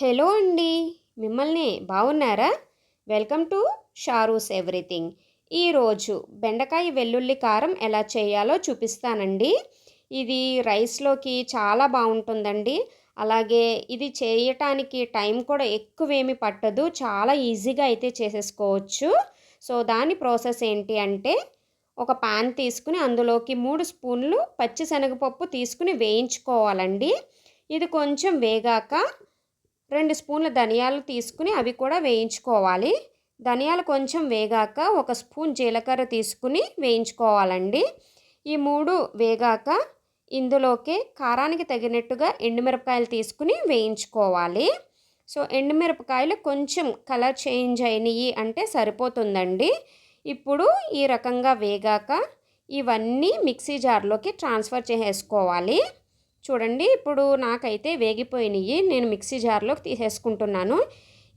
Hello అండి మిమ్మల్ని బాగున్నారా వెల్కమ్ టు షారూస్ ఎవ్రీథింగ్. ఈరోజు బెండకాయ వెల్లుల్లి కారం ఎలా చేయాలో చూపిస్తానండి. ఇది రైస్లోకి చాలా బాగుంటుందండి అలాగే ఇది చేయటానికి టైం కూడా ఎక్కువేమి పట్టదు. చాలా ఈజీగా అయితే చేసేసుకోవచ్చు. సో దాని ప్రాసెస్ ఏంటి అంటే ఒక పాన్ తీసుకుని అందులోకి మూడు స్పూన్లు పచ్చిశనగపప్పు తీసుకుని వేయించుకోవాలండి. ఇది కొంచెం వేగాక రెండు స్పూన్ల ధనియాలు తీసుకుని అవి కూడా వేయించుకోవాలి. ధనియాలు కొంచెం వేగాక ఒక స్పూన్ జీలకర్ర తీసుకుని వేయించుకోవాలండి. ఈ మూడు వేగాక ఇందులోకి కారానికి తగినట్టుగా ఎండుమిరపకాయలు తీసుకుని వేయించుకోవాలి. సో ఎండుమిరపకాయలు కొంచెం కలర్ చేంజ్ అయినాయి అంటే సరిపోతుందండి. ఇప్పుడు ఈ రకంగా వేగాక ఇవన్నీ మిక్సీ జార్లోకి ట్రాన్స్ఫర్ చేసేసుకోవాలి. చూడండి ఇప్పుడు నాకైతే వేగిపోయినాయి. నేను మిక్సీ జార్లోకి తీసేసుకుంటున్నాను.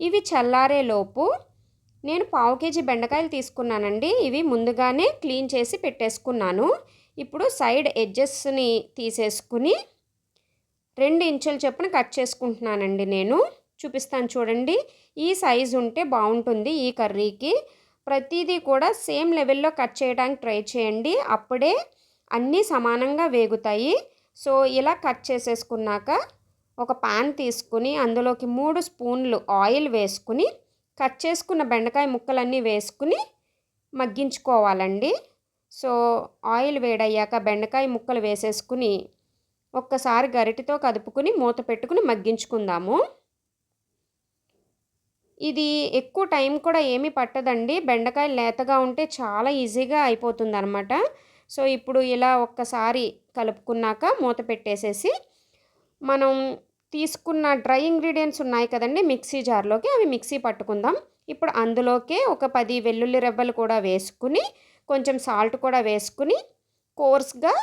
ఇవి చల్లారేలోపు నేను పావు కేజీ బెండకాయలు తీసుకున్నానండి. ఇవి ముందుగానే క్లీన్ చేసి పెట్టేసుకున్నాను. ఇప్పుడు సైడ్ ఎడ్జెస్ని తీసేసుకుని రెండు ఇంచుల చొప్పున కట్ చేసుకుంటున్నానండి నేను. చూపిస్తాను చూడండి. ఈ సైజు ఉంటే బాగుంటుంది ఈ కర్రీకి. ప్రతిదీ కూడా సేమ్ లెవెల్లో కట్ చేయడానికి ట్రై చేయండి. అప్పుడే అన్నీ సమానంగా వేగుతాయి. సో ఇలా కట్ చేసేసుకున్నాక ఒక పాన్ తీసుకుని అందులోకి మూడు స్పూన్లు ఆయిల్ వేసుకుని కట్ చేసుకున్న బెండకాయ ముక్కలన్నీ వేసుకుని మగ్గించుకోవాలండి. సో ఆయిల్ వేడయ్యాక బెండకాయ ముక్కలు వేసేసుకుని ఒక్కసారి గరిటితో కదుపుకుని మూత పెట్టుకుని మగ్గించుకుందాము. ఇది ఎక్కువ టైం కూడా ఏమీ పట్టదండి. బెండకాయ లేతగా ఉంటే చాలా ఈజీగా అయిపోతుంది అనమాట సో ఇప్పుడు ఇలా ఒక్కసారి కలుపుకున్నాక మూత పెట్టేసేసి మనం తీసుకున్న డ్రై ఇంగ్రీడియంట్స్ ఉన్నాయి కదండి మిక్సీ జార్లోకి అవి మిక్సీ పట్టుకుందాం. ఇప్పుడు అందులోకే ఒక పది వెల్లుల్లి రెబ్బలు కూడా వేసుకుని కొంచెం సాల్ట్ కూడా వేసుకుని కోర్స్గా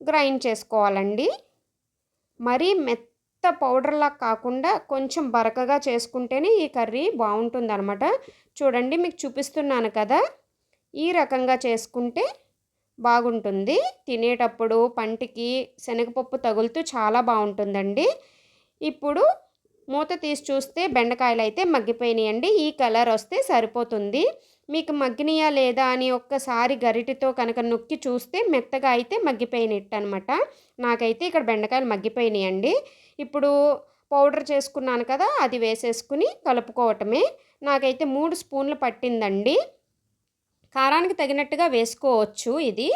గ్రైండ్ చేసుకోవాలండి. మరీ మెత్త పౌడర్లా కాకుండా కొంచెం బరకగా చేసుకుంటేనే ఈ కర్రీ బాగుంటుంది అనమాట చూడండి మీకు చూపిస్తున్నాను కదా. ఈ రకంగా చేసుకుంటే బాగుంటుంది. తినేటప్పుడు పంటికి శనగపప్పు తగులుతూ చాలా బాగుంటుందండి. ఇప్పుడు మూత తీసి చూస్తే బెండకాయలు అయితే మగ్గిపోయినాయండి. ఈ కలర్ వస్తే సరిపోతుంది. మీకు మగ్గినయా లేదా అని ఒక్కసారి గరిటితో కనుక నొక్కి చూస్తే మెత్తగా అయితే మగ్గిపోయినట్టు అనమాట నాకైతే ఇక్కడ బెండకాయలు మగ్గిపోయినాయండి. ఇప్పుడు పౌడర్ చేసుకున్నాను కదా అది వేసేసుకుని కలుపుకోవటమే. నాకైతే మూడు స్పూన్లు పట్టిందండి. కారానికి తగినట్టుగా వేసుకోవచ్చు ఇది.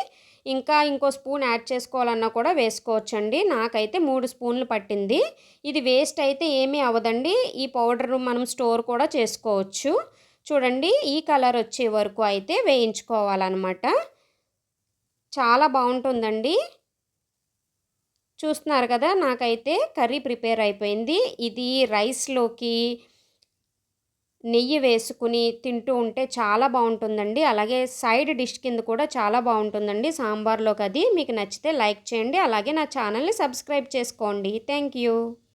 ఇంకా ఇంకో స్పూన్ యాడ్ చేసుకోవాలన్నా కూడా వేసుకోవచ్చు అండి నాకైతే మూడు స్పూన్లు పట్టింది. ఇది వేస్ట్ అయితే ఏమీ అవ్వదండి. ఈ పౌడర్ మనం స్టోర్ కూడా చేసుకోవచ్చు. చూడండి ఈ కలర్ వచ్చే వరకు అయితే వేయించుకోవాలన్నమాట. చాలా బాగుంటుందండి. చూస్తున్నారు కదా నాకైతే కర్రీ ప్రిపేర్ అయిపోయింది. ఇది రైస్లోకి నెయ్యి వేసుకుని తింటూ ఉంటే చాలా బాగుంటుందండి. అలాగే సైడ్ డిష్ కింద కూడా చాలా బాగుంటుందండి సాంబార్లోకి అది. మీకు నచ్చితే లైక్ చేయండి. అలాగే నా ఛానల్ని సబ్స్క్రైబ్ చేసుకోండి. Thank you.